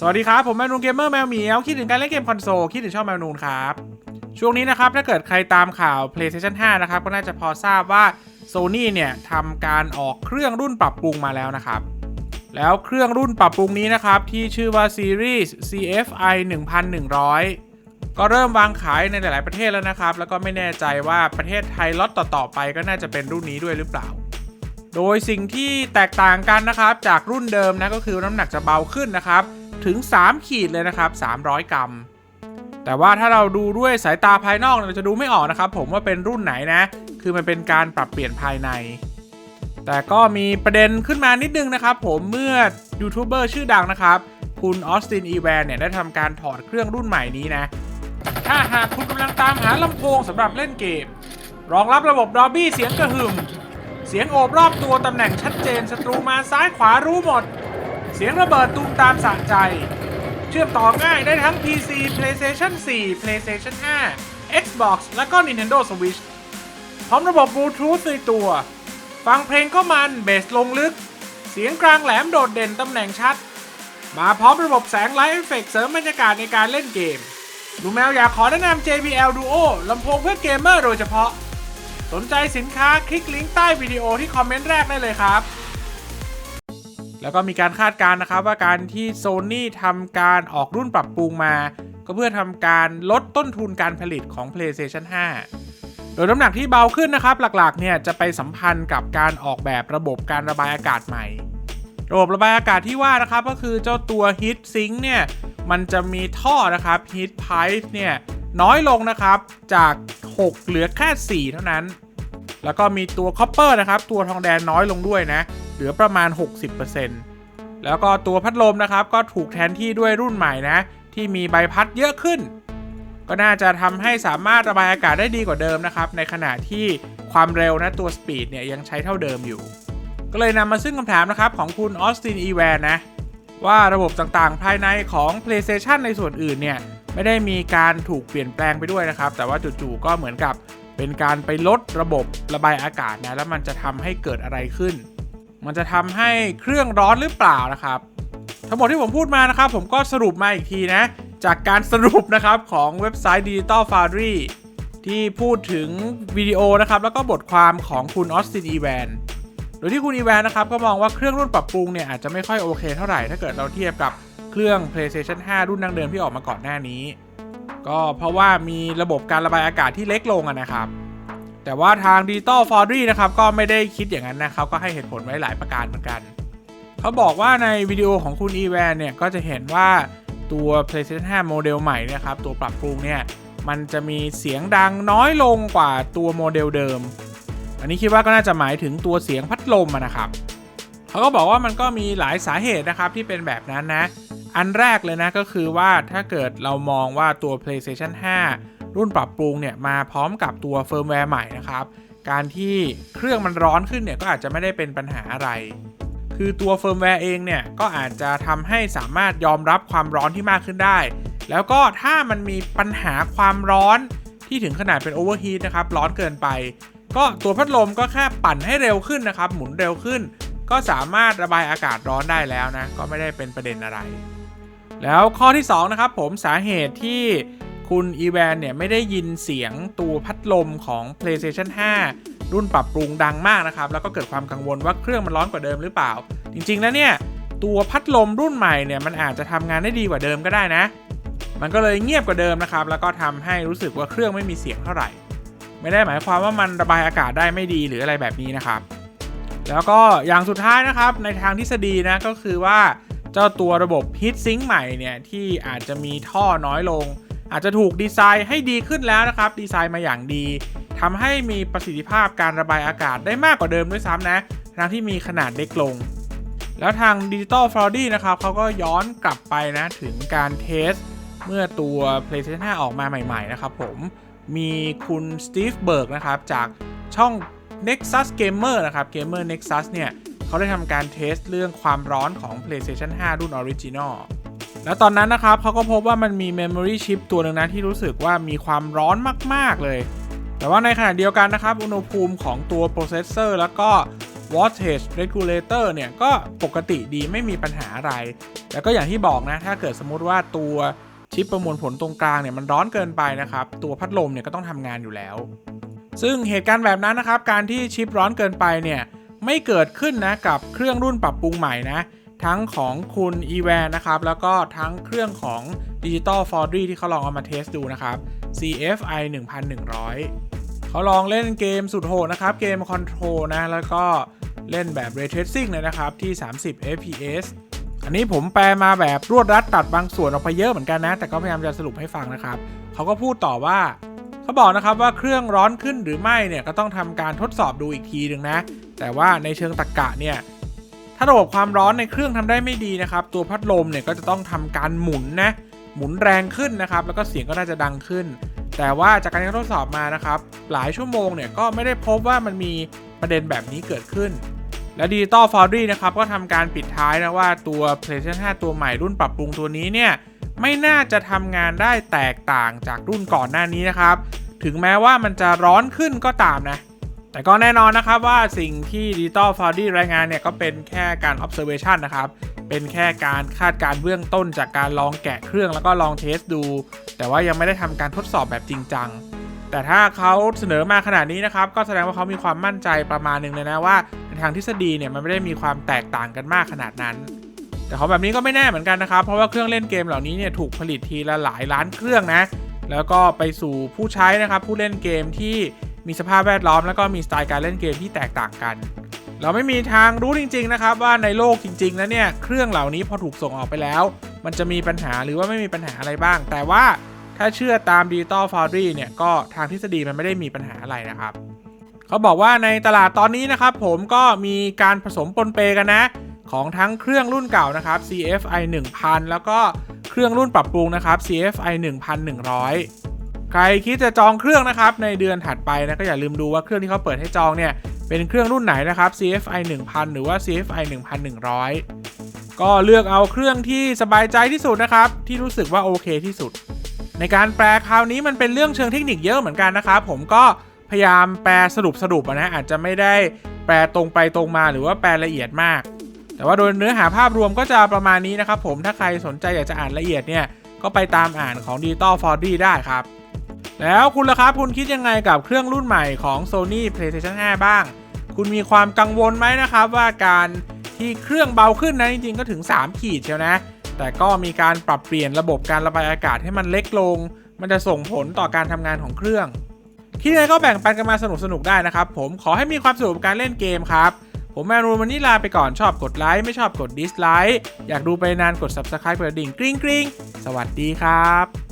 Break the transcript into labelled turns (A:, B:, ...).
A: สวัสดีครับ ผมแมนูนเกมเมอร์แมวเหมียว คิดถึงการเล่นเกมคอนโซล คิดถึงชองแมวนูนครับ ช่วงนี้นะครับ ถ้าเกิดใครตามข่าว PlayStation 5 นะครับ ก็น่าจะพอทราบว่า Sony เนี่ยทำการออกเครื่องรุ่นปรับปรุงมาแล้วนะครับ แล้วเครื่องรุ่นปรับปรุงนี้นะครับ ที่ชื่อว่า Series CFI 1100 ก็เริ่มวางขายในหลาย ๆ ประเทศแล้วนะครับ แล้วก็ไม่แน่ใจว่าประเทศไทยล็อตต่อ ๆ ไปก็น่าจะเป็นรุ่นนี้ด้วยหรือเปล่าโดยสิ่งที่แตกต่างกันนะครับจากรุ่นเดิมนะก็คือน้ำหนักจะเบาขึ้นนะครับ ถึง 3 ขีดเลยนะครับ 300 กรัม แต่ว่าถ้าเราดูด้วยสายตาภายนอกเราจะดูไม่ออกนะครับ ผมว่าเป็นรุ่นไหนนะ คือมันเป็นการปรับเปลี่ยนภายใน แต่ก็มีประเด็นขึ้นมานิดนึงนะครับ ผมเมื่อยูทูบเบอร์ชื่อดังนะครับ คุณออสตินอีแวนเนี่ยได้ทำการถอดเครื่องรุ่นใหม่นี้นะ ถ้าหากคุณกำลังตามหาลำโพงสำหรับเล่นเกมรองรับระบบดอ b บี้เสียงกระหึ่มเสียงโอบรอบตัวตำแหน่งชัดเจนศัตรูมาซ้ายขวารู้หมด เสียงระเบิดตูมตามสะใจ เชื่อมต่อง่ายได้ทั้ง PC PlayStation 4 PlayStation 5 Xbox และก็ Nintendo Switch พร้อมระบบบลูทูธในตัว ฟังเพลงก็มันเบสลงลึก เสียงกลางแหลมโดดเด่นตำแหน่งชัด มาพร้อมระบบแสงไลท์เอฟเฟกเสริมบรรยากาศในการเล่นเกมลุงแมวอยากขอแนะนำ JBL Duo ลำโพงเพื่อเกมเมอร์โดยเฉพาะ สนใจสินค้าคลิกลิงก์ใต้วิดีโอที่คอมเมนต์แรกได้เลยครับ แล้วก็มีการคาดการณ์นะครับว่าการที่ Sony ทำการออกรุ่นปรับปรุงมา ก็เพื่อทำการลดต้นทุนการผลิตของ PlayStation 5 โดยน้ำหนักที่เบาขึ้นนะครับ หลักๆเนี่ยจะไปสัมพันธ์กับการออกแบบระบบการระบายอากาศใหม่ ระบบระบายอากาศที่ว่านะครับก็คือเจ้าตัว Heat Sink เนี่ยมันจะมีท่อนะครับ Heat Pipe เนี่ยน้อยลงนะครับจาก 6 เหลือแค่ 4 เท่านั้น แล้วก็มีตัว Copper นะครับ ตัวทองแดงน้อยลงด้วยนะ เหลือประมาณ 60%แล้วก็ตัวพัดลมนะครับ ก็ถูกแทนที่ด้วยรุ่นใหม่นะ ที่มีใบพัดเยอะขึ้น ก็น่าจะทำให้สามารถระบายอากาศได้ดีกว่าเดิมนะครับ ในขณะที่ความเร็วนะตัวสปีดเนี่ยยังใช้เท่าเดิมอยู่ ก็เลยนำมาซึ่งคำถามนะครับของคุณออสตินอีแวนนะว่าระบบต่างๆ ภายในของ PlayStation ในส่วนอื่นเนี่ยไม่ได้มีการถูกเปลี่ยนแปลงไปด้วยนะครับ แต่ว่าจู่ๆก็เหมือนกับ เป็นการไปลดระบบระบายอากาศนะแล้วมันจะทำให้เกิดอะไรขึ้น มันจะทำให้เครื่องร้อนหรือเปล่านะครับ ทั้งหมดที่ผมพูดมานะครับ ผมก็สรุปมาอีกทีนะ จากการสรุปนะครับของเว็บไซต์ Digital Foundry ที่พูดถึงวิดีโอนะครับแล้วก็บทความของคุณออสตินอีแวนโดยที่คุณอีแวนนะครับก็มองว่าเครื่องรุ่นปรับปรุงเนี่ยอาจจะไม่ค่อยโอเคเท่าไหร่ถ้าเกิดเราเทียบกับเครื่อง PlayStation 5 รุ่นดังเดิมที่ออกมาก่อนหน้านี้ ก็เพราะว่ามีระบบการระบายอากาศที่เล็กลงนะครับ แต่ว่าทาง Digital Foundry นะครับก็ไม่ได้คิดอย่างนั้นนะครับ ก็ให้เหตุผลไว้หลายประการเหมือนกัน เขาบอกว่าในวิดีโอของคุณอีแวนเนี่ยก็จะเห็นว่าตัว PlayStation 5 โมเดลใหม่นะครับ ตัวปรับปรุงเนี่ยมันจะมีเสียงดังน้อยลงกว่าตัวโมเดลเดิม อันนี้คิดว่าก็น่าจะหมายถึงตัวเสียงพัดลมอะนะครับ เขาก็บอกว่ามันก็มีหลายสาเหตุนะครับที่เป็นแบบนั้นนะ อันแรกเลยนะก็คือว่าถ้าเกิดเรามองว่าตัว PlayStation 5 รุ่นปรับปรุงเนี่ยมาพร้อมกับตัวเฟิร์มแวร์ใหม่นะครับ การที่เครื่องมันร้อนขึ้นเนี่ยก็อาจจะไม่ได้เป็นปัญหาอะไร คือตัวเฟิร์มแวร์เองเนี่ยก็อาจจะทำให้สามารถยอมรับความร้อนที่มากขึ้นได้ แล้วก็ถ้ามันมีปัญหาความร้อนที่ถึงขนาดเป็นโอเวอร์ฮีทนะครับร้อนเกินไป ก็ตัวพัดลมก็แค่ปั่นให้เร็วขึ้นนะครับ หมุนเร็วขึ้น ก็สามารถระบายอากาศร้อนได้แล้วนะ ก็ไม่ได้เป็นประเด็นอะไร แล้วข้อที่2นะครับผมสาเหตุที่คุณอีแวนเนี่ยไม่ได้ยินเสียงตัวพัดลมของ PlayStation 5 รุ่นปรับปรุงดังมากนะครับ แล้วก็เกิดความกังวลว่าเครื่องมันร้อนกว่าเดิมหรือเปล่า จริงๆแล้วเนี่ย ตัวพัดลมรุ่นใหม่เนี่ยมันอาจจะทำงานได้ดีกว่าเดิมก็ได้นะ มันก็เลยเงียบกว่าเดิมนะครับ แล้วก็ทำให้รู้สึกว่าเครื่องไม่มีเสียงเท่าไหร่ ไม่ได้หมายความว่ามันระบายอากาศได้ไม่ดีหรืออะไรแบบนี้นะครับ แล้วก็อย่างสุดท้ายนะครับในทางทฤษฎีนะก็คือว่า เจ้าตัวระบบ Heat Sink ใหม่เนี่ยที่อาจจะมีท่อน้อยลง อาจจะถูกดีไซน์ให้ดีขึ้นแล้วนะครับ ดีไซน์มาอย่างดีทำให้มีประสิทธิภาพการระบายอากาศได้มากกว่าเดิมด้วยซ้ำนะทั้งที่มีขนาดเล็กลง แล้วทาง Digital f l o u d y นะครับเขาก็ย้อนกลับไปนะถึงการเทสเมื่อตัว PlayStation 5 ออกมาใหม่ ๆ นะครับผมมีคุณสตีฟเบิร์กนะครับจากช่อง Nexus Gamer นะครับ Gamer Nexus เนี่ย เขาได้ทำการเทสเรื่องความร้อนของ PlayStation 5 รุ่น Original แล้วตอนนั้นนะครับเขาก็พบว่ามันมี Memory Chip ตัวหนึ่งนะที่รู้สึกว่ามีความร้อนมาก ๆ เลย แต่ว่าในขณะเดียวกันนะครับ อุณหภูมิของตัวโปรเซสเซอร์แล้วก็ว voltage regulator เนี่ยก็ปกติดีไม่มีปัญหาอะไรแต่ก็อย่างที่บอกนะ ถ้าเกิดสมมติว่าตัวชิปประมวลผลตรงกลางเนี่ยมันร้อนเกินไปนะครับ ตัวพัดลมเนี่ยก็ต้องทำงานอยู่แล้ว ซึ่งเหตุการณ์แบบนั้นนะครับ การที่ชิปร้อนเกินไปเนี่ย ไม่เกิดขึ้นนะกับเครื่องรุ่นปรับปรุงใหม่นะ ทั้งของคุณ e v a n นะครับ แล้วก็ทั้งเครื่องของ Digital Foundry ที่เขาลองเอามาเทสดูนะครับ CFI 1100 เขาลองเล่นเกมสุดโหดนะครับ เกม Control นะ แล้วก็เล่นแบบ Ray Tracing เลยนะครับ ที่ 30 fps อันนี้ผมแปลมาแบบรวดรัดตัดบางส่วนออกไปเยอะเหมือนกันนะ แต่ก็พยายามจะสรุปให้ฟังนะครับ เขาก็พูดต่อว่า เขาบอกนะครับว่าเครื่องร้อนขึ้นหรือไม่เนี่ยก็ต้องทำการทดสอบดูอีกทีหนึ่งนะ แต่ว่าในเชิงตรรกะเนี่ยถ้าระบบความร้อนในเครื่องทำได้ไม่ดีนะครับ ตัวพัดลมเนี่ยก็จะต้องทำการหมุนนะหมุนแรงขึ้นนะครับ แล้วก็เสียงก็น่าจะดังขึ้น แต่ว่าจากการทดสอบมานะครับ หลายชั่วโมงเนี่ยก็ไม่ได้พบว่ามันมีประเด็นแบบนี้เกิดขึ้น และ Digital Foundry นะครับก็ทำการปิดท้ายนะว่าตัว PlayStation 5 ตัวใหม่รุ่นปรับปรุงตัวนี้เนี่ย ไม่น่าจะทำงานได้แตกต่างจากรุ่นก่อนหน้านี้นะครับ ถึงแม้ว่ามันจะร้อนขึ้นก็ตามนะ แต่ก็แน่นอนนะครับว่าสิ่งที่ Digital Foundry รายงานเนี่ยก็เป็นแค่การ observation นะครับ เป็นแค่การคาดการณ์เบื้องต้นจากการลองแกะเครื่องแล้วก็ลองเทสดู แต่ว่ายังไม่ได้ทำการทดสอบแบบจริงจังแต่ถ้าเขาเสนอมาขนาดนี้นะครับ ก็แสดงว่าเขามีความมั่นใจประมาณหนึ่งเลยนะว่าในทางทฤษฎีเนี่ยมันไม่ได้มีความแตกต่างกันมากขนาดนั้น แต่ของแบบนี้ก็ไม่แน่เหมือนกันนะครับ เพราะว่าเครื่องเล่นเกมเหล่านี้เนี่ยถูกผลิตทีละหลายล้านเครื่องนะ แล้วก็ไปสู่ผู้ใช้นะครับผู้เล่นเกมที่มีสภาพแวดล้อม แล้วก็มีสไตล์การเล่นเกมที่แตกต่างกัน เราไม่มีทางรู้จริง ๆ นะครับ ว่าในโลกจริงๆแล้วเนี่ยเครื่องเหล่านี้พอถูกส่งออกไปแล้ว มันจะมีปัญหาหรือว่าไม่มีปัญหาอะไรบ้าง แต่ว่าถ้าเชื่อตาม Digital Foundry เนี่ยก็ทางทฤษฎีมันไม่ได้มีปัญหาอะไรนะครับ เขาบอกว่าในตลาดตอนนี้นะครับผมก็มีการผสมปนเปกันนะ ของทั้งเครื่องรุ่นเก่านะครับ CFI 1000 แล้วก็เครื่องรุ่นปรับปรุงนะครับ CFI 1100 ใครคิดจะจองเครื่องนะครับในเดือนถัดไปนะก็อย่าลืมดูว่าเครื่องที่เขาเปิดให้จองเนี่ยเป็นเครื่องรุ่นไหนนะครับ CFI 1000 หรือว่า CFI 1100 ก็เลือกเอาเครื่องที่สบายใจที่สุดนะครับ ที่รู้สึกว่าโอเคที่สุด ในการแปลคราวนี้มันเป็นเรื่องเชิงเทคนิคเยอะเหมือนกันนะครับ ผมก็พยายามแปลสรุปสรุปๆอะนะอาจจะไม่ได้แปลตรงไปตรงมาหรือว่าแปลละเอียดมาก แต่ว่าโดยเนื้อหาภาพรวมก็จะประมาณนี้นะครับผมถ้าใครสนใจอยากจะอ่านละเอียดเนี่ยก็ไปตามอ่านของ Digital f o r d y ได้ครับ แล้วคุณล่ะครับคุณคิดยังไงกับเครื่องรุ่นใหม่ของ Sony PlayStation 5 บ้าง คุณมีความกังวลไหมนะครับว่าการที่เครื่องเบาขึ้นนะจริงๆก็ถึง 3 ขีดเชียวนะ แต่ก็มีการปรับเปลี่ยนระบบการระบายอากาศให้มันเล็กลง มันจะส่งผลต่อการทำงานของเครื่องคิดยังไงก็แบ่งปันกันมาสนุกๆได้นะครับผมขอให้มีความสนุกกับการเล่นเกมครับ ผมแมนูวันนี้ลาไปก่อนชอบกดไลค์ไม่ชอบกดดิสไลค์อยากดูไปนานกด subscribe กดดิ่งกริ๊งกริ๊งสวัสดีครับ